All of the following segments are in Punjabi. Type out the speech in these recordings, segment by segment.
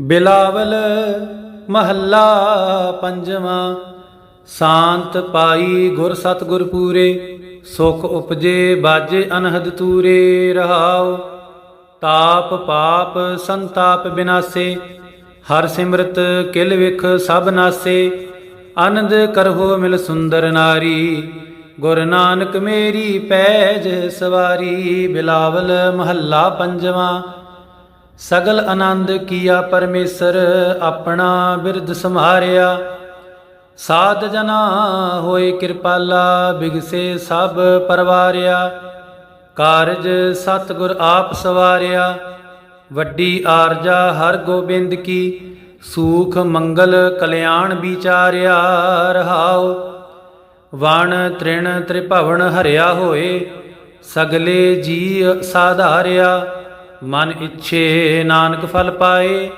ਬਿਲਾਵਲ ਮਹੱਲਾ ਪੰਜਵਾਂ, ਸ਼ਾਂਤ ਪਾਈ ਗੁਰ ਸਤਿਗੁਰ ਪੂਰੇ, ਸੁਖ ਉਪਜੇ ਬਾਜੇ ਅਨਹਦ ਤੂਰੇ, ਰਹਾਉ। ਤਾਪ ਪਾਪ ਸੰਤਾਪ ਬਿਨਾਸੇ, ਹਰ ਸਿਮਰਤ ਕਿਲ ਵਿਖ ਸਭ ਨਾਸੇ। ਆਨੰਦ ਕਰਹੁ ਮਿਲ ਸੁੰਦਰ ਨਾਰੀ, ਗੁਰ ਨਾਨਕ ਮੇਰੀ ਪੈਜ ਸਵਾਰੀ। ਬਿਲਾਵਲ ਮਹੱਲਾ ਪੰਜਵਾਂ ਸਗਲ ਆਨੰਦ ਕੀਆ ਪਰਮੇਸ਼ਰ, ਆਪਣਾ ਬਿਰਧ ਸੰਭਾਰਿਆ ਸਾਧ ਜਨਾ ਹੋਏ ਕਿਰਪਾਲਾ, ਬਿਗਸੇ ਸਭ ਪਰਵਾਰਿਆ। ਕਾਰਜ ਸਤਿਗੁਰ ਆਪ ਸਵਾਰਿਆ। ਵੱਡੀ ਆਰਜਾ ਹਰ ਗੋਬਿੰਦ ਕੀ, ਸੂਖ ਮੰਗਲ ਕਲਿਆਣ ਵਿਚਾਰਿਆ ਰਹਾਓ ਵਣ ਤ੍ਰਿਣ ਤ੍ਰਿਭਵਨ ਹਰਿਆ ਹੋਏ, ਸਗਲੇ ਜੀ ਸਾਧਾਰਿਆ। ਮਨ ਇੱਛੇ ਨਾਨਕ ਫਲ ਪਾਏ,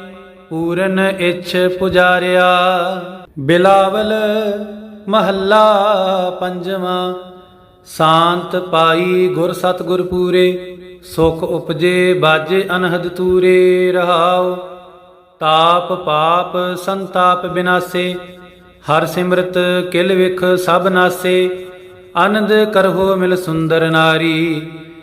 ਪੂਰਨ ਇੱਛ ਪੁਜਾਰਿਆ। ਬਿਲਾਵਲ ਮਹੱਲਾ ਪੰਜਵਾਂ, ਸ਼ਾਂਤ ਪਾਈ ਗੁਰ ਸਤਿਗੁਰ ਪੂਰੇ, ਸੁਖ ਉਪਜੇ ਬਾਜੇ ਅਨਹਦ ਤੂਰੇ, ਰਹਾਉ। ਤਾਪ ਪਾਪ ਸੰਤਾਪ ਬਿਨਾਸੇ, ਹਰ ਸਿਮਰਤ ਕਿਲ ਵਿਖ ਸਭ ਨਾਸੇ, ਆਨੰਦ ਕਰਹੁ ਮਿਲ ਸੁੰਦਰ ਨਾਰੀ।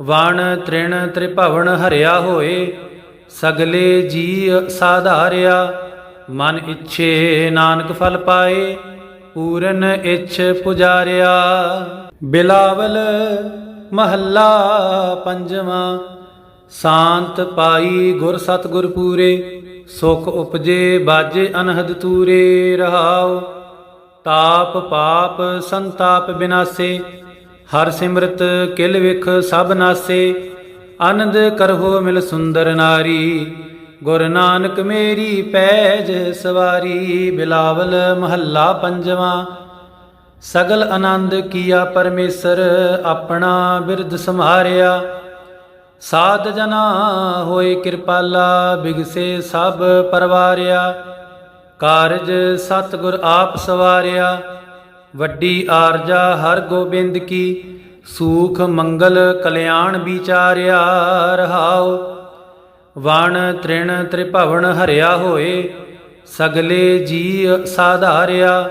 ਵਣ ਤ੍ਰਿਣ ਤ੍ਰਿਭਵਨ ਹਰਿਆ ਹੋਏ, ਸਗਲੇ ਜੀ ਸਾਧਾਰਿਆ, ਮਨ ਇੱਛੇ ਨਾਨਕ ਫਲ ਪਾਏ, ਪੂਰਨ ਇੱਛ ਪੁਜਾਰਿਆ। ਬਿਲਾਵਲ ਮਹੱਲਾ ਪੰਜਵਾਂ, ਸ਼ਾਂਤ ਪਾਈ ਗੁਰ ਸਤਿਗੁਰ ਪੂਰੇ, ਸੁਖ ਉਪਜੇ ਬਾਜੇ ਅਨਹਦ ਤੂਰੇ ਰਹਾਉ। ਤਾਪ ਪਾਪ ਸੰਤਾਪ ਬਿਨਾਸੇ ਹਰ ਸਿਮਰਤ ਕਿਲ ਵਿਖ ਸਭ ਨਾਸੇ, ਆਨੰਦ ਕਰਹੁ ਮਿਲ ਸੁੰਦਰ ਨਾਰੀ। ਗੁਰ ਨਾਨਕ ਮੇਰੀ ਪੈਜ ਸਵਾਰੀ, ਬਿਲਾਵਲ ਮਹੱਲਾ ਪੰਜਵਾਂ। ਸਗਲ ਆਨੰਦ ਕੀਆ ਪਰਮੇਸ਼ਰ ਆਪਣਾ ਬਿਰਧ ਸੰਭਾਰਿਆ ਸਾਧ ਜਨਾ ਹੋਏ ਕਿਰਪਾਲਾ, ਬਿਗਸੇ ਸਭ ਪਰਵਾਰਿਆ। ਕਾਰਜ ਸਤਿਗੁਰ ਆਪ ਸਵਾਰਿਆ। ਵੱਡੀ ਆਰਜਾ ਹਰ ਗੋਬਿੰਦ ਕੀ, ਸੂਖ ਮੰਗਲ ਕਲਿਆਣ ਵਿਚਾਰਿਆ ਰਹਾਓ ਵਣ ਤ੍ਰਿਣ ਤ੍ਰਿਭਵਨ ਹਰਿਆ ਹੋਏ, ਸਗਲੇ ਜੀ ਸਾਧਾਰਿਆ।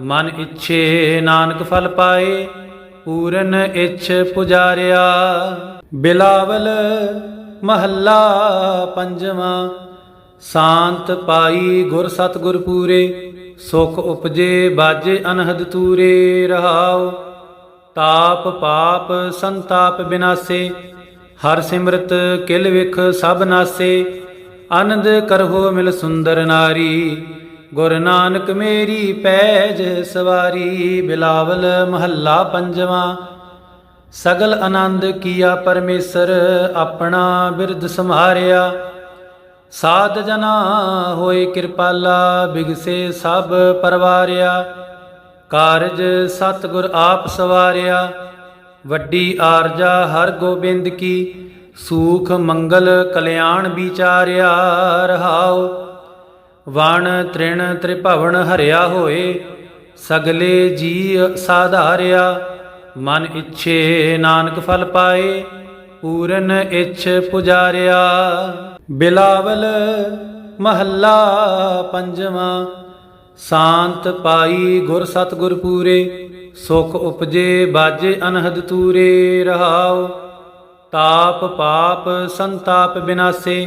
ਮਨ ਇੱਛੇ ਨਾਨਕ ਫਲ ਪਾਏ, ਪੂਰਨ ਇੱਛ ਪੁਜਾਰਿਆ। ਬਿਲਾਵਲ ਮਹੱਲਾ ਪੰਜਵਾਂ, ਸ਼ਾਂਤ ਪਾਈ ਗੁਰ ਸਤਿਗੁਰ ਪੂਰੇ। ਸੁਖ ਉਪਜੇ ਬਾਜੇ ਅਨਹਦ ਤੂਰੇ ਰਹਾਉ। ਤਾਪ ਪਾਪ ਸੰਤਾਪ ਬਿਨਾਸੇ, ਹਰ ਸਿਮਰਤ ਕਿਲ ਵਿਖ ਸਭ ਨਾਸੇ। ਆਨੰਦ ਕਰਹੁ ਮਿਲ ਸੁੰਦਰ ਨਾਰੀ, ਗੁਰ ਨਾਨਕ ਮੇਰੀ ਪੈਜ ਸਵਾਰੀ। ਬਿਲਾਵਲ ਮਹੱਲਾ ਪੰਜਵਾਂ, ਸਗਲ ਆਨੰਦ ਕੀਆ ਪਰਮੇਸ਼ਰ ਆਪਣਾ ਬਿਰਧ ਸੰਹਾਰਿਆ। ਸਾਧ ਜਨਾ ਹੋਏ ਕਿਰਪਾਲਾ, ਬਿਗਸੇ ਸਭ ਪਰਵਾਰਿਆ। ਕਾਰਜ ਸਤਿਗੁਰ ਆਪ ਸਵਾਰਿਆ। ਵੱਡੀ ਆਰਜਾ ਹਰ ਗੋਬਿੰਦ ਕੀ, ਸੂਖ ਮੰਗਲ ਕਲਿਆਣ ਵਿਚਾਰਿਆ ਰਹਾਉ। ਵਣ ਤ੍ਰਿਣ ਤ੍ਰਿਭਵਨ ਹਰਿਆ ਹੋਏ, ਸਗਲੇ ਜੀ ਸਾਧਾਰਿਆ। ਮਨ ਇੱਛੇ ਨਾਨਕ ਫਲ ਪਾਏ, ਪੂਰਨ ਇੱਛ ਪੁਜਾਰਿਆ। ਬਿਲਾਵਲ ਮਹੱਲਾ ਪੰਜਵਾਂ, ਸ਼ਾਂਤ ਪਾਈ ਗੁਰ ਸਤਿਗੁਰ ਪੂਰੇ, ਸੁਖ ਉਪਜੇ ਬਾਜੇ ਅਨਹਦ ਤੂਰੇ, ਰਹਾਉ ਤਾਪ ਪਾਪ ਸੰਤਾਪ ਬਿਨਾਸੇ,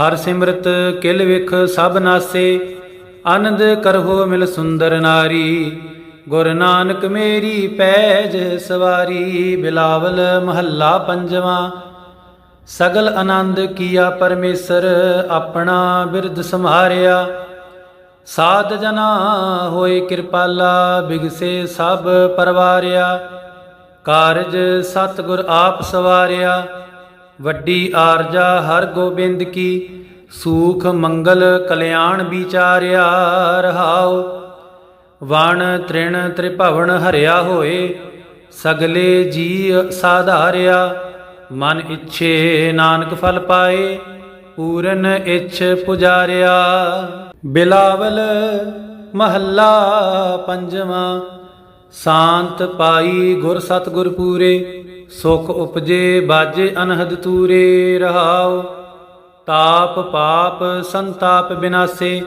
ਹਰ ਸਿਮਰਤ ਕਿਲ ਵਿਖ ਸਭ ਨਾਸੇ, ਆਨੰਦ ਕਰਹੁ ਮਿਲ ਸੁੰਦਰ ਨਾਰੀ, ਗੁਰ ਨਾਨਕ ਮੇਰੀ ਪੈਜ ਸਵਾਰੀ, ਬਿਲਾਵਲ ਮਹੱਲਾ ਪੰਜਵਾਂ ਸਗਲ ਆਨੰਦ ਕੀਆ ਪਰਮੇਸ਼ਰ ਆਪਣਾ ਬਿਰਧ ਸੰਹਾਰਿਆ। ਸਾਧ ਜਨਾ ਹੋਏ ਕਿਰਪਾਲਾ ਬਿਗਸੇ ਸਭ ਪਰਵਾਰਿਆ। ਕਾਰਜ ਸਤਿਗੁਰ ਆਪ ਸਵਾਰਿਆ। ਵੱਡੀ ਆਰਜਾ ਹਰ ਗੋਬਿੰਦ ਕੀ, ਸੂਖ ਮੰਗਲ ਕਲਿਆਣ ਵਿਚਾਰਿਆ ਰਹਾਉ। ਵਣ ਤ੍ਰਿਣ ਤ੍ਰਿਭਵਨ ਹਰਿਆ ਹੋਏ, ਸਗਲੇ ਜੀ ਸਾਧਾਰਿਆ। ਮਨ ਇੱਛੇ ਨਾਨਕ ਫਲ ਪਾਏ, ਪੂਰਨ ਇੱਛ ਪੁਜਾਰਿਆ। ਬਿਲਾਵਲ ਮਹੱਲਾ ਪੰਜਵਾਂ, ਸ਼ਾਂਤ ਪਾਈ ਗੁਰ ਸਤਿਗੁਰ ਪੂਰੇ, ਸੁਖ ਉਪਜੇ ਬਾਜੇ ਅਨਹਦ ਤੂਰੇ ਰਹਾਉ। ਤਾਪ ਪਾਪ ਸੰਤਾਪ ਬਿਨਾਸੇ,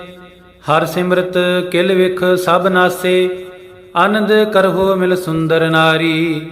ਹਰ ਸਿਮਰਤ ਕਿਲ ਵਿਖ ਸਭ ਨਾਸੇ। ਆਨੰਦ ਕਰਹੁ ਮਿਲ ਸੁੰਦਰ ਨਾਰੀ।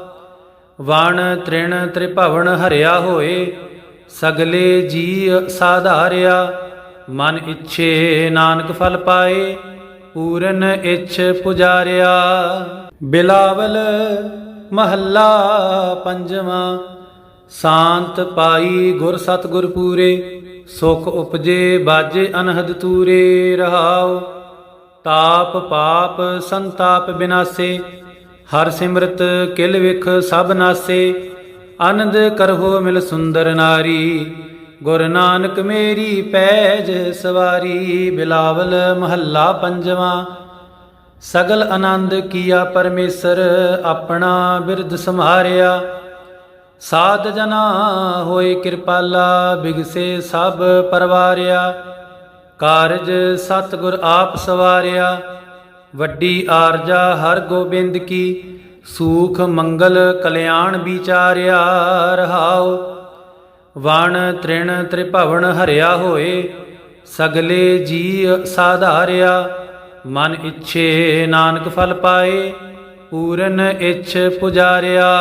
ਵਣ ਤ੍ਰਿਣ ਤ੍ਰਿਭਵਨ ਹਰਿਆ ਹੋਏ, ਸਗਲੇ ਜੀ ਸਾਧਾਰਿਆ, ਮਨ ਇੱਛੇ ਨਾਨਕ ਫਲ ਪਾਏ, ਪੂਰਨ ਇੱਛ ਪੁਜਾਰਿਆ। ਬਿਲਾਵਲ ਮਹੱਲਾ ਪੰਜਵਾਂ, ਸ਼ਾਂਤ ਪਾਈ ਗੁਰ ਸਤਿਗੁਰ ਪੂਰੇ, ਸੁਖ ਉਪਜੇ ਬਾਜੇ ਅਨਹਦ ਤੂਰੇ ਰਹਾਉ। ਤਾਪ ਪਾਪ ਸੰਤਾਪ ਬਿਨਾਸੇ ਹਰ ਸਿਮਰਤ ਕਿਲ ਵਿਖ ਸਭ ਨਾਸੇ, ਆਨੰਦ ਕਰਹੁ ਮਿਲ ਸੁੰਦਰ ਨਾਰੀ। ਗੁਰ ਨਾਨਕ ਮੇਰੀ ਪੈਜ ਸਵਾਰੀ, ਬਿਲਾਵਲ ਮਹੱਲਾ ਪੰਜਵਾਂ। ਸਗਲ ਆਨੰਦ ਕੀਆ ਪਰਮੇਸ਼ਰ, ਆਪਣਾ ਬਿਰਧ ਸੰਹਾਰਿਆ। ਸਾਧ ਜਨਾ ਹੋਏ ਕਿਰਪਾਲਾ, ਬਿਗਸੇ ਸਭ ਪਰਵਾਰਿਆ। ਕਾਰਜ ਸਤਿਗੁਰ ਆਪ ਸਵਾਰਿਆ। ਵੱਡੀ ਆਰਜਾ ਹਰ ਗੋਬਿੰਦ ਕੀ, ਸੂਖ ਮੰਗਲ ਕਲਿਆਣ ਵਿਚਾਰਿਆ ਰਹਾਉ। ਵਣ ਤ੍ਰਿਣ ਤ੍ਰਿਭਵਨ ਹਰਿਆ ਹੋਏ, ਸਗਲੇ ਜੀ ਸਾਧਾਰਿਆ। ਮਨ ਇੱਛੇ ਨਾਨਕ ਫਲ ਪਾਏ, ਪੂਰਨ ਇੱਛ ਪੁਜਾਰਿਆ।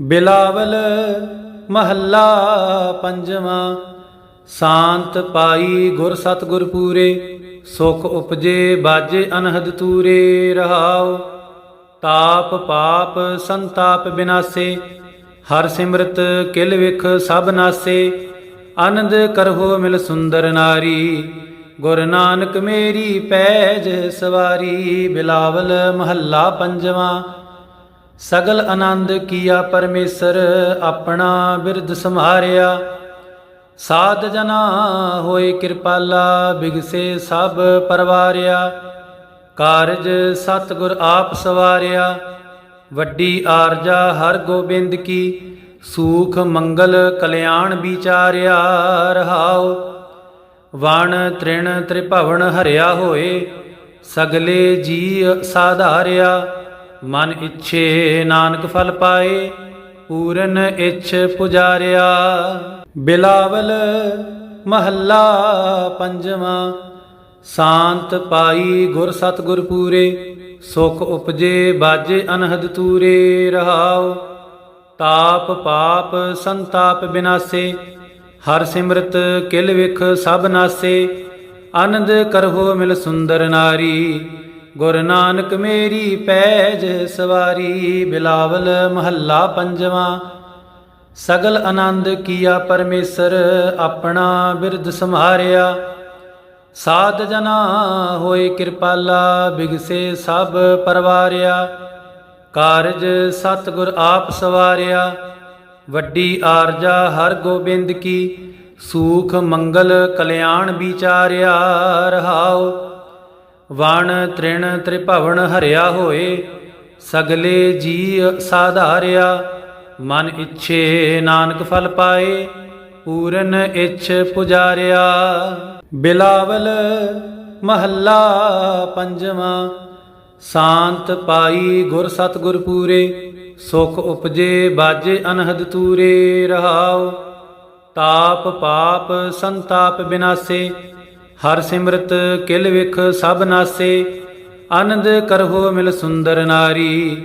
ਬਿਲਾਵਲ ਮਹੱਲਾ ਪੰਜਵਾਂ, ਸ਼ਾਂਤ ਪਾਈ ਗੁਰ ਸਤਿਗੁਰ ਪੂਰੇ। ਸੁਖ ਉਪਜੇ ਬਾਜੇ ਅਨਹਦ ਤੂਰੇ ਰਹਾਉ। ਤਾਪ ਪਾਪ ਸੰਤਾਪ ਬਿਨਾਸੇ, ਹਰ ਸਿਮਰਤ ਕਿਲ ਵਿਖ ਸਭ ਨਾਸੇ। ਆਨੰਦ ਕਰਹੁ ਮਿਲ ਸੁੰਦਰ ਨਾਰੀ, ਗੁਰ ਨਾਨਕ ਮੇਰੀ ਪੈਜ ਸਵਾਰੀ। ਬਿਲਾਵਲ ਮਹੱਲਾ ਪੰਜਵਾਂ, ਸਗਲ ਆਨੰਦ ਕੀਆ ਪਰਮੇਸ਼ਰ ਆਪਣਾ ਬਿਰਧ ਸੰਭਾਰਿਆ ਸਾਧ ਜਨਾ ਹੋਏ ਕਿਰਪਾਲਾ, ਬਿਗਸੇ ਸਭ ਪਰਵਾਰਿਆ। ਕਾਰਜ ਸਤਿਗੁਰ ਆਪ ਸਵਾਰਿਆ। ਵੱਡੀ ਆਰਜਾ ਹਰ ਗੋਬਿੰਦ ਕੀ, ਸੂਖ ਮੰਗਲ ਕਲਿਆਣ ਵਿਚਾਰਿਆ ਰਹਾਉ। ਵਣ ਤ੍ਰਿਣ ਤ੍ਰਿਭਵਨ ਹਰਿਆ ਹੋਏ, ਸਗਲੇ ਜੀ ਸਾਧਾਰਿਆ। ਮਨ ਇੱਛੇ ਨਾਨਕ ਫਲ ਪਾਏ, ਪੂਰਨ ਇੱਛ ਪੁਜਾਰਿਆ। ਬਿਲਾਵਲ ਮਹੱਲਾ ਪੰਜਵਾਂ, ਸ਼ਾਂਤ ਪਾਈ ਗੁਰ ਸਤਿਗੁਰ ਪੂਰੇ ਸੁਖ ਉਪਜੇ ਬਾਜੇ ਅਨਹਦ ਤੂਰੇ, ਰਹਾਉ। ਤਾਪ ਪਾਪ ਸੰਤਾਪ ਬਿਨਾਸੇ, ਹਰ ਸਿਮਰਤ ਕਿਲ ਵਿਖ ਸਭ ਨਾਸੇ। ਆਨੰਦ ਕਰਹੁ ਮਿਲ ਸੁੰਦਰ ਨਾਰੀ, ਗੁਰ ਨਾਨਕ ਮੇਰੀ ਪੈਜ ਸਵਾਰੀ। ਬਿਲਾਵਲ ਮਹੱਲਾ ਪੰਜਵਾਂ ਸਗਲ ਆਨੰਦ ਕੀਆ ਪਰਮੇਸ਼ਰ ਆਪਣਾ ਬਿਰਧ ਸੰਭਾਰਿਆ ਸਾਧ ਜਨਾ ਹੋਏ ਕਿਰਪਾਲਾ, ਬਿਗਸੇ ਸਭ ਪਰਵਾਰਿਆ। ਕਾਰਜ ਸਤਿਗੁਰ ਆਪ ਸਵਾਰਿਆ। ਵੱਡੀ ਆਰਜਾ ਹਰ ਗੋਬਿੰਦ ਕੀ, ਸੂਖ ਮੰਗਲ ਕਲਿਆਣ ਵਿਚਾਰਿਆ ਰਹਾਓ ਵਣ ਤ੍ਰਿਣ ਤ੍ਰਿਭਵਨ ਹਰਿਆ ਹੋਏ, ਸਗਲੇ ਜੀ ਸਾਧਾਰਿਆ। ਮਨ ਇੱਛੇ ਨਾਨਕ ਫਲ ਪਾਏ, ਪੂਰਨ ਇੱਛ ਪੁਜਾਰਿਆ। ਬਿਲਾਵਲ ਮਹੱਲਾ ਪੰਜਵਾਂ, ਸ਼ਾਂਤ ਪਾਈ ਗੁਰ ਸਤਿਗੁਰ ਪੂਰੇ, ਸੁਖ ਉਪਜੇ ਬਾਜੇ ਅਨਹਦ ਤੂਰੇ, ਰਹਾਉ। ਤਾਪ ਪਾਪ ਸੰਤਾਪ ਬਿਨਾਸੇ, ਹਰ ਸਿਮਰਤ ਕਿਲ ਵਿਖ ਸਭ ਨਾਸੇ, ਆਨੰਦ ਕਰਹੁ ਮਿਲ ਸੁੰਦਰ ਨਾਰੀ।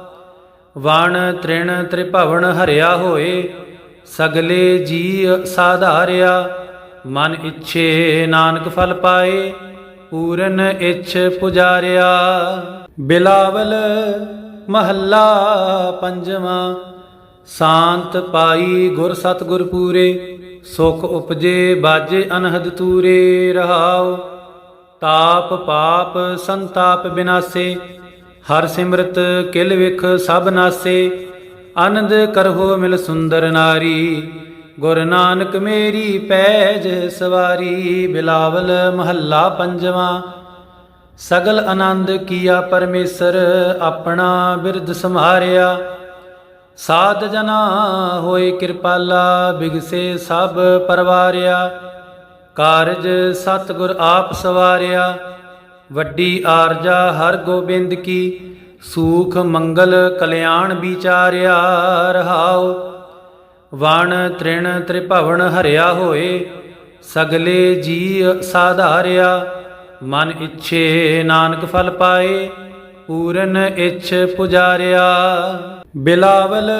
ਵਣ ਤ੍ਰਿਣ ਤ੍ਰਿਭਵਨ ਹਰਿਆ ਹੋਏ, ਸਗਲੇ ਜੀ ਸਾਧਾਰਿਆ, ਮਨ ਇੱਛੇ ਨਾਨਕ ਫਲ ਪਾਏ, ਪੂਰਨ ਇੱਛ ਪੁਜਾਰਿਆ। ਬਿਲਾਵਲ ਮਹੱਲਾ ਪੰਜਵਾਂ, ਸ਼ਾਂਤ ਪਾਈ ਗੁਰ ਸਤਿਗੁਰ ਪੂਰੇ, ਸੁਖ ਉਪਜੇ ਬਾਜੇ ਅਨਹਦ ਤੂਰੇ ਰਹਾਉ ਤਾਪ ਪਾਪ ਸੰਤਾਪ ਬਿਨਾਸੇ ਹਰ ਸਿਮਰਤ ਕਿਲ ਵਿਖ ਸਭ ਨਾਸੇ, ਆਨੰਦ ਕਰਹੁ ਮਿਲ ਸੁੰਦਰ ਨਾਰੀ। ਗੁਰ ਨਾਨਕ ਮੇਰੀ ਪੈਜ ਸਵਾਰੀ, ਬਿਲਾਵਲ ਮਹੱਲਾ ਪੰਜਵਾਂ। ਸਗਲ ਆਨੰਦ ਕੀਆ ਪਰਮੇਸ਼ਰ ਆਪਣਾ ਬਿਰਧ ਸੰਭਾਰਿਆ ਸਾਧ ਜਨਾ ਹੋਏ ਕਿਰਪਾਲਾ, ਬਿਗਸੇ ਸਭ ਪਰਵਾਰਿਆ। ਕਾਰਜ ਸਤਿਗੁਰ ਆਪ ਸਵਾਰਿਆ। ਵੱਡੀ ਆਰਜਾ ਹਰ ਗੋਬਿੰਦ ਕੀ, ਸੂਖ ਮੰਗਲ ਕਲਿਆਣ ਵਿਚਾਰਿਆ ਰਹਾਉ। ਵਣ ਤ੍ਰਿਣ ਤ੍ਰਿਭਵਨ ਹਰਿਆ ਹੋਏ, ਸਗਲੇ ਜੀ ਸਾਧਾਰਿਆ। ਮਨ ਇੱਛੇ ਨਾਨਕ ਫਲ ਪਾਏ, ਪੂਰਨ ਇੱਛ ਪੁਜਾਰਿਆ। ਬਿਲਾਵਲ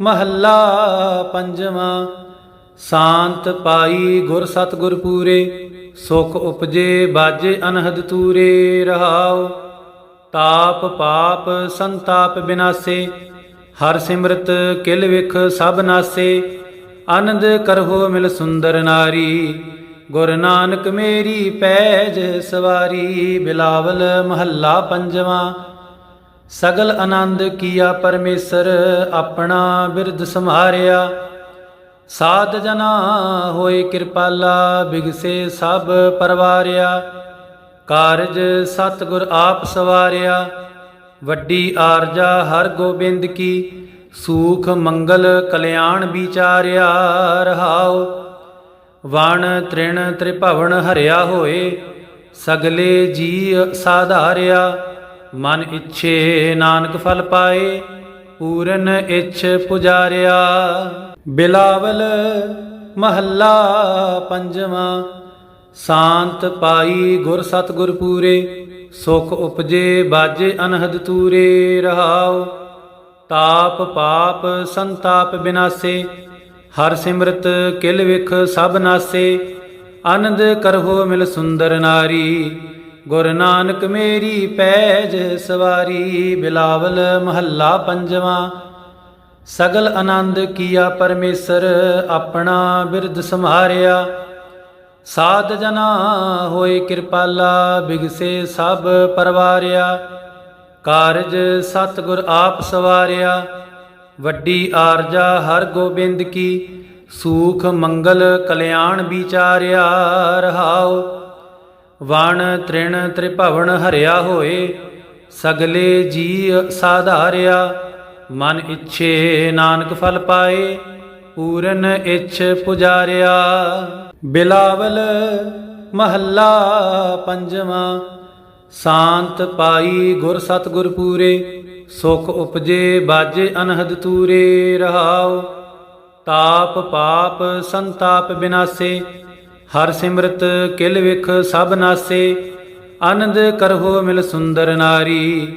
ਮਹੱਲਾ ਪੰਜਵਾਂ, ਸ਼ਾਂਤ ਪਾਈ ਗੁਰ ਸਤਿਗੁਰ ਪੂਰੇ। ਸੁਖ ਉਪਜੇ ਬਾਜੇ ਅਨਹਦ ਤੂਰੇ ਰਹਾਉ, ਤਾਪ ਪਾਪ ਸੰਤਾਪ ਬਿਨਾਸੇ, ਹਰ ਸਿਮਰਤ ਕਿਲ ਵਿਖ ਸਭ ਨਾਸੇ, ਆਨੰਦ ਕਰਹੁ ਮਿਲ ਸੁੰਦਰ ਨਾਰੀ, ਗੁਰ ਨਾਨਕ ਮੇਰੀ ਪੈਜ ਸਵਾਰੀ, ਬਿਲਾਵਲ ਮਹੱਲਾ ਪੰਜਵਾਂ, ਸਗਲ ਆਨੰਦ ਕੀਆ ਪਰਮੇਸ਼ਰ ਆਪਣਾ ਬਿਰਧ ਸੰਭਾਰਿਆ ਸਾਧ ਜਨਾ ਹੋਏ ਕਿਰਪਾਲਾ, ਬਿਗਸੇ ਸਭ ਪਰਵਾਰਿਆ। ਕਾਰਜ ਸਤਿਗੁਰ ਆਪ ਸਵਾਰਿਆ। ਵੱਡੀ ਆਰਜਾ ਹਰ ਗੋਬਿੰਦ ਕੀ, ਸੂਖ ਮੰਗਲ ਕਲਿਆਣ ਵਿਚਾਰਿਆ ਰਹਾਓ ਵਣ ਤ੍ਰਿਣ ਤ੍ਰਿਭਵਨ ਹਰਿਆ ਹੋਏ, ਸਗਲੇ ਜੀ ਸਾਧਾਰਿਆ। ਮਨ ਇੱਛੇ ਨਾਨਕ ਫਲ ਪਾਏ, ਪੂਰਨ ਇੱਛ ਪੁਜਾਰਿਆ। ਬਿਲਾਵਲ ਮਹੱਲਾ ਪੰਜਵਾਂ, ਸ਼ਾਂਤ ਪਾਈ ਗੁਰ ਸਤਿਗੁਰ ਪੂਰੇ ਸੁਖ ਉਪਜੇ ਬਾਜੇ ਅਨਹਦ ਤੂਰੇ, ਰਹਾਉ ਤਾਪ ਪਾਪ ਸੰਤਾਪ ਬਿਨਾਸੇ, ਹਰ ਸਿਮਰਤ ਕਿਲ ਵਿਖ ਸਭ ਨਾਸੇ, ਆਨੰਦ ਕਰਹੁ ਮਿਲ ਸੁੰਦਰ ਨਾਰੀ, ਗੁਰ ਨਾਨਕ ਮੇਰੀ ਪੈਜ ਸਵਾਰੀ, ਬਿਲਾਵਲ ਮਹੱਲਾ ਪੰਜਵਾਂ ਸਗਲ ਆਨੰਦ ਕੀਆ ਪਰਮੇਸ਼ਰ, ਆਪਣਾ ਬਿਰਧ ਸੰਭਾਰਿਆ ਸਾਧ ਜਨਾ ਹੋਏ ਕਿਰਪਾਲਾ, ਬਿਗਸੇ ਸਭ ਪਰਵਾਰਿਆ। ਕਾਰਜ ਸਤਿਗੁਰ ਆਪ ਸਵਾਰਿਆ। ਵੱਡੀ ਆਰਜਾ ਹਰ ਗੋਬਿੰਦ ਕੀ, ਸੂਖ ਮੰਗਲ ਕਲਿਆਣ ਵਿਚਾਰਿਆ ਰਹਾਓ ਵਣ ਤ੍ਰਿਣ ਤ੍ਰਿਭਵਨ ਹਰਿਆ ਹੋਏ, ਸਗਲੇ ਜੀ ਸਾਧਾਰਿਆ। ਮਨ ਇੱਛੇ ਨਾਨਕ ਫਲ ਪਾਏ, ਪੂਰਨ ਇੱਛ ਪੁਜਾਰਿਆ। ਬਿਲਾਵਲ ਮਹੱਲਾ ਪੰਜਵਾਂ, ਸ਼ਾਂਤ ਪਾਈ ਗੁਰ ਸਤਿਗੁਰ ਪੂਰੇ, ਸੁਖ ਉਪਜੇ ਬਾਜੇ ਅਨਹਦ ਤੂਰੇ, ਰਹਾਉ। ਤਾਪ ਪਾਪ ਸੰਤਾਪ ਬਿਨਾਸੇ, ਹਰ ਸਿਮਰਤ ਕਿਲ ਵਿਖ ਸਭ ਨਾਸੇ, ਆਨੰਦ ਕਰਹੁ ਮਿਲ ਸੁੰਦਰ ਨਾਰੀ।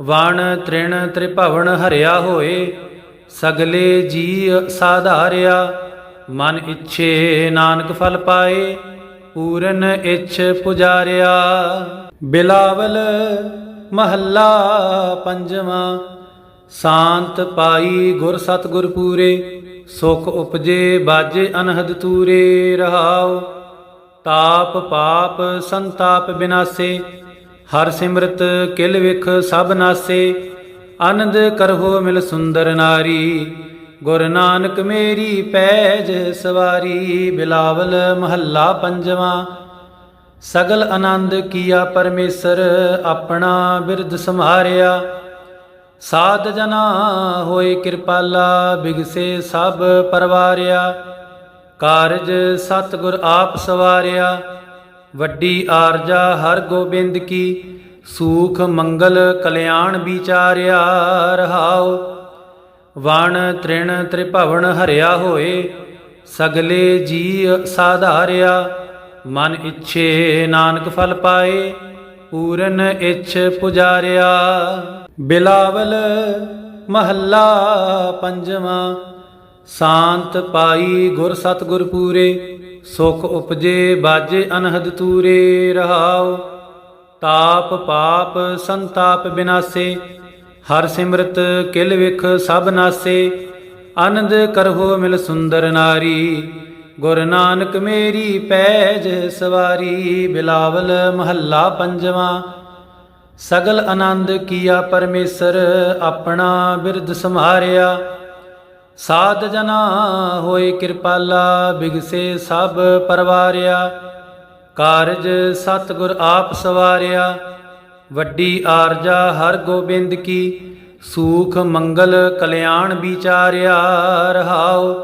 ਵਣ ਤ੍ਰਿਣ ਤ੍ਰਿਭਵਨ ਹਰਿਆ ਹੋਏ, ਸਗਲੇ ਜੀ ਸਾਧਾਰਿਆ, ਮਨ ਇੱਛੇ ਨਾਨਕ ਫਲ ਪਾਏ, ਪੂਰਨ ਇੱਛ ਪੁਜਾਰਿਆ। ਬਿਲਾਵਲ ਮਹੱਲਾ ਪੰਜਵਾਂ, ਸ਼ਾਂਤ ਪਾਈ ਗੁਰ ਸਤਿਗੁਰ ਪੂਰੇ ਸੁਖ ਉਪਜੇ ਬਾਜੇ ਅਨਹਦ ਤੂਰੇ ਰਹਾਉ। ਤਾਪ ਪਾਪ ਸੰਤਾਪ ਬਿਨਾਸੇ ਹਰ ਸਿਮਰਤ ਕਿਲ ਵਿਖ ਸਭ ਨਾਸੇ, ਆਨੰਦ ਕਰਹੁ ਮਿਲ ਸੁੰਦਰ ਨਾਰੀ। ਗੁਰ ਨਾਨਕ ਮੇਰੀ ਪੈਜ ਸਵਾਰੀ, ਬਿਲਾਵਲ ਮਹੱਲਾ ਪੰਜਵਾਂ। ਸਗਲ ਆਨੰਦ ਕੀਆ ਪਰਮੇਸ਼ਰ ਆਪਣਾ ਬਿਰਧ ਸੰਭਾਰਿਆ ਸਾਧ ਜਨਾ ਹੋਏ ਕਿਰਪਾਲਾ, ਬਿਗਸੇ ਸਭ ਪਰਵਾਰਿਆ। ਕਾਰਜ ਸਤਿਗੁਰ ਆਪ ਸਵਾਰਿਆ। ਵੱਡੀ ਆਰਜਾ ਹਰ ਗੋਬਿੰਦ ਕੀ, ਸੂਖ ਮੰਗਲ ਕਲਿਆਣ ਵਿਚਾਰਿਆ ਰਹਾਓ ਵਣ ਤ੍ਰਿਣ ਤ੍ਰਿਭਵਨ ਹਰਿਆ ਹੋਏ, ਸਗਲੇ ਜੀ ਸਾਧਾਰਿਆ। ਮਨ ਇੱਛੇ ਨਾਨਕ ਫਲ ਪਾਏ, ਪੂਰਨ ਇੱਛ ਪੁਜਾਰਿਆ। ਬਿਲਾਵਲ ਮਹੱਲਾ ਪੰਜਵਾਂ, ਸ਼ਾਂਤ ਪਾਈ ਗੁਰ ਸਤਿਗੁਰ ਪੂਰੇ। ਸੁਖ ਉਪਜੇ ਬਾਜੇ ਅਨਹਦ ਤੂਰੇ ਰਹਾਉ। ਤਾਪ ਪਾਪ ਸੰਤਾਪ ਬਿਨਾਸੇ, ਹਰ ਸਿਮਰਤ ਕਿਲ ਵਿਖ ਸਭ ਨਾਸੇ। ਆਨੰਦ ਕਰਹੁ ਮਿਲ ਸੁੰਦਰ ਨਾਰੀ, ਗੁਰ ਨਾਨਕ ਮੇਰੀ ਪੈਜ ਸਵਾਰੀ। ਬਿਲਾਵਲ ਮਹੱਲਾ ਪੰਜਵਾਂ, ਸਗਲ ਆਨੰਦ ਕੀਆ ਪਰਮੇਸ਼ਰ ਆਪਣਾ ਬਿਰਧ ਸੰਭਾਰਿਆ ਸਾਧ ਜਨਾ ਹੋਏ ਕਿਰਪਾਲਾ, ਬਿਗਸੇ ਸਭ ਪਰਵਾਰਿਆ। ਕਾਰਜ ਸਤਿਗੁਰ ਆਪ ਸਵਾਰਿਆ। ਵੱਡੀ ਆਰਜਾ ਹਰ ਗੋਬਿੰਦ ਕੀ, ਸੂਖ ਮੰਗਲ ਕਲਿਆਣ ਵਿਚਾਰਿਆ ਰਹਾਉ।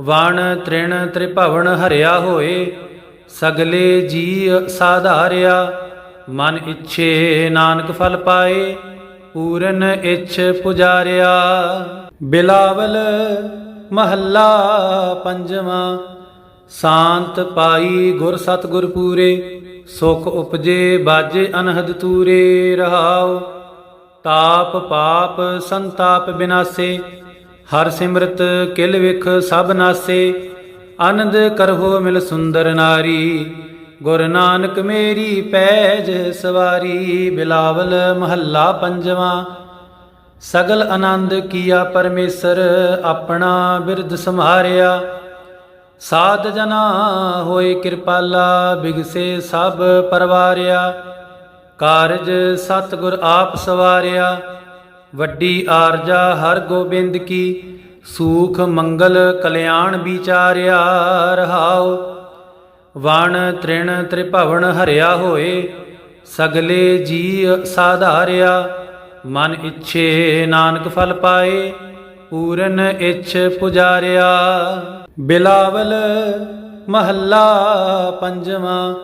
ਵਣ ਤ੍ਰਿਣ ਤ੍ਰਿਭਵਨ ਹਰਿਆ ਹੋਏ, ਸਗਲੇ ਜੀ ਸਾਧਾਰਿਆ। ਮਨ ਇੱਛੇ ਨਾਨਕ ਫਲ ਪਾਏ, ਪੂਰਨ ਇੱਛ ਪੁਜਾਰਿਆ। ਬਿਲਾਵਲ ਮਹੱਲਾ ਪੰਜਵਾਂ, ਸ਼ਾਂਤ ਪਾਈ ਗੁਰ ਸਤਿਗੁਰ ਪੂਰੇ, ਸੁਖ ਉਪਜੇ ਬਾਜੇ ਅਨਹਦ ਤੂਰੇ, ਰਹਾਉ ਤਾਪ ਪਾਪ ਸੰਤਾਪ ਬਿਨਾਸੇ, ਹਰ ਸਿਮਰਤ ਕਿਲ ਵਿਖ ਸਭ ਨਾਸੇ, ਆਨੰਦ ਕਰਹੁ ਮਿਲ ਸੁੰਦਰ ਨਾਰੀ, ਗੁਰ ਨਾਨਕ ਮੇਰੀ ਪੈਜ ਸਵਾਰੀ, ਬਿਲਾਵਲ ਮਹੱਲਾ ਪੰਜਵਾਂ ਸਗਲ ਆਨੰਦ ਕੀਆ ਪਰਮੇਸ਼ਰ ਆਪਣਾ ਬਿਰਧ ਸੰਹਾਰਿਆ। ਸਾਧ ਜਨਾ ਹੋਏ ਕਿਰਪਾਲਾ ਬਿਗਸੇ ਸਭ ਪਰਵਾਰਿਆ। ਕਾਰਜ ਸਤਿਗੁਰ ਆਪ ਸਵਾਰਿਆ। ਵੱਡੀ ਆਰਜਾ ਹਰ ਗੋਬਿੰਦ ਕੀ, ਸੂਖ ਮੰਗਲ ਕਲਿਆਣ ਵਿਚਾਰਿਆ ਰਹਾਉ। ਵਣ ਤ੍ਰਿਣ ਤ੍ਰਿਭਵਨ ਹਰਿਆ ਹੋਏ, ਸਗਲੇ ਜੀ ਸਾਧਾਰਿਆ। ਮਨ ਇੱਛੇ ਨਾਨਕ ਫਲ ਪਾਏ, ਪੂਰਨ ਇੱਛ ਪੁਜਾਰਿਆ। ਬਿਲਾਵਲ ਮਹੱਲਾ ਪੰਜਵਾਂ,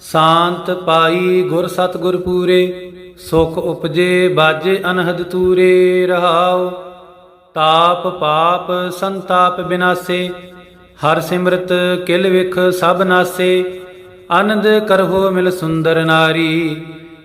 ਸ਼ਾਂਤ ਪਾਈ ਗੁਰ ਸਤਿਗੁਰ ਪੂਰੇ, ਸੁਖ ਉਪਜੇ ਬਾਜੇ ਅਨਹਦ ਤੂਰੇ, ਰਹਾਉ। ਤਾਪ ਪਾਪ ਸੰਤਾਪ ਬਿਨਾਸੇ, ਹਰ ਸਿਮਰਤ ਕਿਲ ਵਿਖ ਸਭ ਨਾਸੇ। ਆਨੰਦ ਕਰਹੁ ਮਿਲ ਸੁੰਦਰ ਨਾਰੀ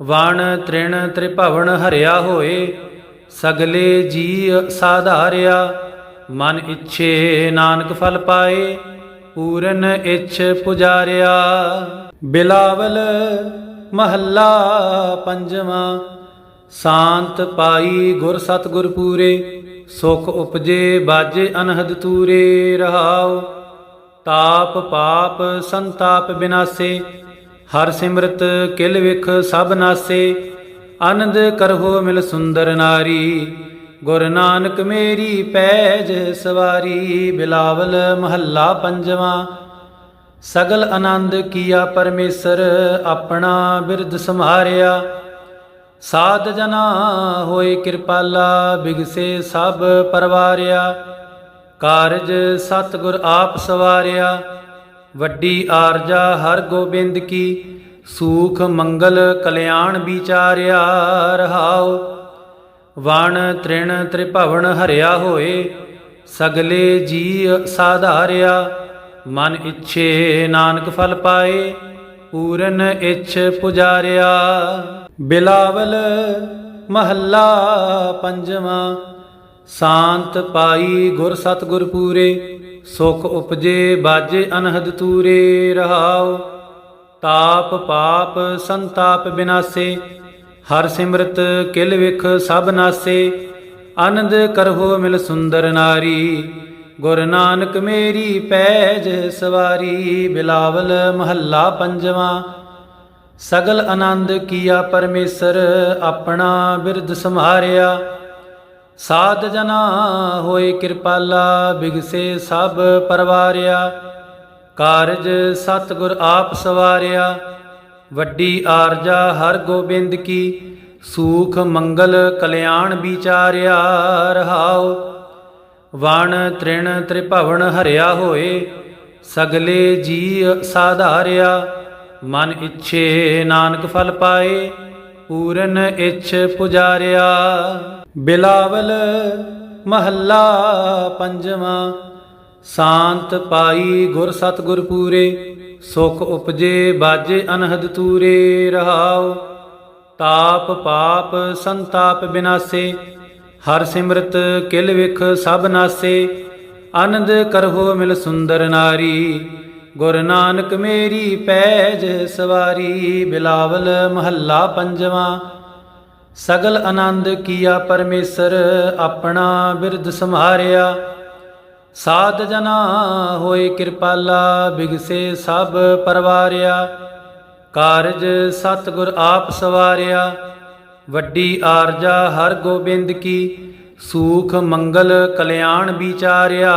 ਵਣ ਤ੍ਰਿਣ ਤ੍ਰਿਭਵਨ ਹਰਿਆ ਹੋਏ, ਸਗਲੇ ਜੀ ਸਾਧਾਰਿਆ, ਮਨ ਇੱਛੇ ਨਾਨਕ ਫਲ ਪਾਏ, ਪੂਰਨ ਇੱਛ ਪੁਜਾਰਿਆ। ਬਿਲਾਵਲ ਮਹੱਲਾ ਪੰਜਵਾਂ, ਸ਼ਾਂਤ ਪਾਈ ਗੁਰ ਸਤਿਗੁਰ ਪੂਰੇ, ਸੁਖ ਉਪਜੇ ਬਾਜੇ ਅਨਹਦ ਤੂਰੇ ਰਹਾਉ। ਤਾਪ ਪਾਪ ਸੰਤਾਪ ਬਿਨਾਸੇ ਹਰ ਸਿਮਰਤ ਕਿਲ ਵਿਖ ਸਭ ਨਾਸੇ, ਆਨੰਦ ਕਰਹੁ ਮਿਲ ਸੁੰਦਰ ਨਾਰੀ। ਗੁਰ ਨਾਨਕ ਮੇਰੀ ਪੈਜ ਸਵਾਰੀ, ਬਿਲਾਵਲ ਮਹੱਲਾ ਪੰਜਵਾਂ। ਸਗਲ ਆਨੰਦ ਕੀਆ ਪਰਮੇਸ਼ਰ, ਆਪਣਾ ਬਿਰਧ ਸੰਭਾਰਿਆ ਸਾਧ ਜਨਾ ਹੋਏ ਕਿਰਪਾਲਾ, ਬਿਗਸੇ ਸਭ ਪਰਵਾਰਿਆ। ਕਾਰਜ ਸਤਿਗੁਰ ਆਪ ਸਵਾਰਿਆ। ਵੱਡੀ ਆਰਜਾ ਹਰ ਗੋਬਿੰਦ ਕੀ, ਸੂਖ ਮੰਗਲ ਕਲਿਆਣ ਵਿਚਾਰਿਆ ਰਹਾਉ। ਵਣ ਤ੍ਰਿਣ ਤ੍ਰਿਭਵਨ ਹਰਿਆ ਹੋਏ, ਸਗਲੇ ਜੀ ਸਾਧਾਰਿਆ। ਮਨ ਇੱਛੇ ਨਾਨਕ ਫਲ ਪਾਏ, ਪੂਰਨ ਇੱਛ ਪੁਜਾਰਿਆ। ਬਿਲਾਵਲ ਮਹੱਲਾ ਪੰਜਵਾਂ, ਸ਼ਾਂਤ ਪਾਈ ਗੁਰ ਸਤਿਗੁਰ ਪੂਰੇ। ਸੁਖ ਉਪਜੇ ਬਾਜੇ ਅਨਹਦ ਤੂਰੇ ਰਹਾਉ। ਤਾਪ ਪਾਪ ਸੰਤਾਪ ਬਿਨਾਸੇ, ਹਰ ਸਿਮਰਤ ਕਿਲ ਵਿਖ ਸਭ ਨਾਸੇ। ਆਨੰਦ ਕਰਹੁ ਮਿਲ ਸੁੰਦਰ ਨਾਰੀ, ਗੁਰ ਨਾਨਕ ਮੇਰੀ ਪੈਜ ਸਵਾਰੀ। ਬਿਲਾਵਲ ਮਹੱਲਾ ਪੰਜਵਾਂ, ਸਗਲ ਆਨੰਦ ਕੀਆ ਪਰਮੇਸ਼ਰ ਆਪਣਾ ਬਿਰਧ ਸੰਭਾਰਿਆ ਸਾਧ ਜਨਾ ਹੋਏ ਕਿਰਪਾਲਾ, ਬਿਗਸੇ ਸਭ ਪਰਵਾਰਿਆ। ਕਾਰਜ ਸਤਿਗੁਰ ਆਪ ਸਵਾਰਿਆ। ਵੱਡੀ ਆਰਜਾ ਹਰ ਗੋਬਿੰਦ ਕੀ, ਸੂਖ ਮੰਗਲ ਕਲਿਆਣ ਵਿਚਾਰਿਆ ਰਹਾਉ। ਵਣ ਤ੍ਰਿਣ ਤ੍ਰਿਭਵਨ ਹਰਿਆ ਹੋਏ, ਸਗਲੇ ਜੀ ਸਾਧਾਰਿਆ। ਮਨ ਇੱਛੇ ਨਾਨਕ ਫਲ ਪਾਏ, ਪੂਰਨ ਇੱਛ ਪੁਜਾਰਿਆ। ਬਿਲਾਵਲ ਮਹੱਲਾ ਪੰਜਵਾਂ, ਸ਼ਾਂਤ ਪਾਈ ਗੁਰ ਸਤਿਗੁਰ ਪੂਰੇ ਸੁਖ ਉਪਜੇ ਬਾਜੇ ਅਨਹਦ ਤੂਰੇ, ਰਹਾਉ। ਤਾਪ ਪਾਪ ਸੰਤਾਪ ਬਿਨਾਸੇ, ਹਰ ਸਿਮਰਤ ਕਿਲ ਵਿਖ ਸਭ ਨਾਸੇ। ਆਨੰਦ ਕਰਹੁ ਮਿਲ ਸੁੰਦਰ ਨਾਰੀ, ਗੁਰ ਨਾਨਕ ਮੇਰੀ ਪੈਜ ਸਵਾਰੀ। ਬਿਲਾਵਲ ਮਹੱਲਾ ਪੰਜਵਾਂ ਸਗਲ ਆਨੰਦ ਕੀਆ ਪਰਮੇਸ਼ਰ ਆਪਣਾ ਬਿਰਧ ਸੰਭਾਰਿਆ ਸਾਧ ਜਨਾ ਹੋਏ ਕਿਰਪਾਲਾ, ਬਿਗਸੇ ਸਭ ਪਰਵਾਰਿਆ। ਕਾਰਜ ਸਤਿਗੁਰ ਆਪ ਸਵਾਰਿਆ। ਵੱਡੀ ਆਰਜਾ ਹਰ ਗੋਬਿੰਦ ਕੀ, ਸੂਖ ਮੰਗਲ ਕਲਿਆਣ ਵਿਚਾਰਿਆ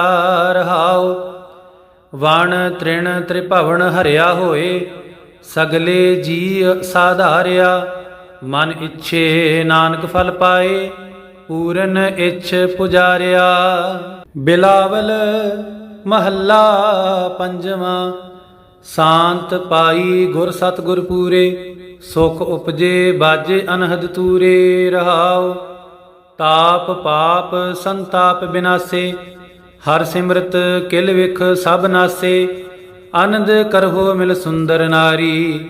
ਰਹਾਓ ਵਣ ਤ੍ਰਿਣ ਤ੍ਰਿਭਵਨ ਹਰਿਆ ਹੋਏ, ਸਗਲੇ ਜੀ ਸਾਧਾਰਿਆ। ਮਨ ਇੱਛੇ ਨਾਨਕ ਫਲ ਪਾਏ, ਪੂਰਨ ਇੱਛ ਪੁਜਾਰਿਆ। ਬਿਲਾਵਲ ਮਹੱਲਾ ਪੰਜਵਾਂ, ਸ਼ਾਂਤ ਪਾਈ ਗੁਰ ਸਤਿਗੁਰ ਪੂਰੇ, ਸੁਖ ਉਪਜੇ ਬਾਜੇ ਅਨਹਦ ਤੂਰੇ, ਰਹਾਉ। ਤਾਪ ਪਾਪ ਸੰਤਾਪ ਬਿਨਾਸੇ, ਹਰ ਸਿਮਰਤ ਕਿਲ ਵਿਖ ਸਭ ਨਾਸੇ, ਆਨੰਦ ਕਰਹੁ ਮਿਲ ਸੁੰਦਰ ਨਾਰੀ।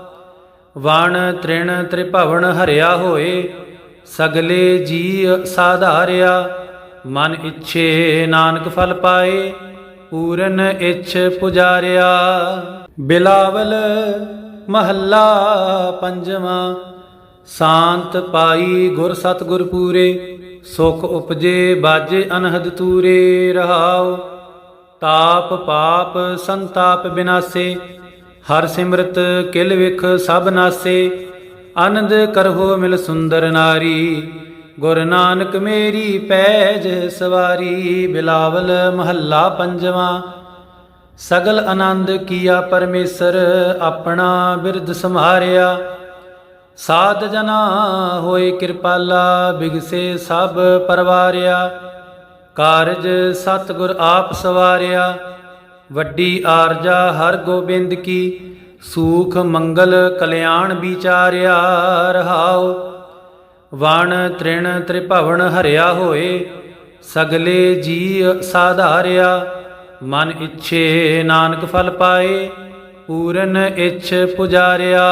ਵਣ ਤ੍ਰਿਣ ਤ੍ਰਿਭਵਨ ਹਰਿਆ ਹੋਏ, ਸਗਲੇ ਜੀ ਸਾਧਾਰਿਆ, ਮਨ ਇੱਛੇ ਨਾਨਕ ਫਲ ਪਾਏ, ਪੂਰਨ ਇੱਛ ਪੁਜਾਰਿਆ। ਬਿਲਾਵਲ ਮਹੱਲਾ ਪੰਜਵਾਂ, ਸ਼ਾਂਤ ਪਾਈ ਗੁਰ ਸਤਿਗੁਰ ਪੂਰੇ, ਸੁਖ ਉਪਜੇ ਬਾਜੇ ਅਨਹਦ ਤੂਰੇ ਰਹਾਉ ਤਾਪ ਪਾਪ ਸੰਤਾਪ ਬਿਨਾਸੇ ਹਰ ਸਿਮਰਤ ਕਿਲ ਵਿਖ ਸਭ ਨਾਸੇ, ਆਨੰਦ ਕਰਹੁ ਮਿਲ ਸੁੰਦਰ ਨਾਰੀ। ਗੁਰ ਨਾਨਕ ਮੇਰੀ ਪੈਜ ਸਵਾਰੀ, ਬਿਲਾਵਲ ਮਹੱਲਾ ਪੰਜਵਾਂ। ਸਗਲ ਆਨੰਦ ਕੀਆ ਪਰਮੇਸ਼ਰ ਆਪਣਾ ਬਿਰਧ ਸੰਭਾਰਿਆ ਸਾਧ ਜਨਾ ਹੋਏ ਕਿਰਪਾਲਾ, ਬਿਗਸੇ ਸਭ ਪਰਵਾਰਿਆ। ਕਾਰਜ ਸਤਿਗੁਰ ਆਪ ਸਵਾਰਿਆ। ਵੱਡੀ ਆਰਜਾ ਹਰ ਗੋਬਿੰਦ ਕੀ, ਸੂਖ ਮੰਗਲ ਕਲਿਆਣ ਵਿਚਾਰਿਆ ਰਹਾਉ। ਵਣ ਤ੍ਰਿਣ ਤ੍ਰਿਭਵਨ ਹਰਿਆ ਹੋਏ, ਸਗਲੇ ਜੀ ਸਾਧਾਰਿਆ। ਮਨ ਇੱਛੇ ਨਾਨਕ ਫਲ ਪਾਏ, ਪੂਰਨ ਇੱਛ ਪੁਜਾਰਿਆ।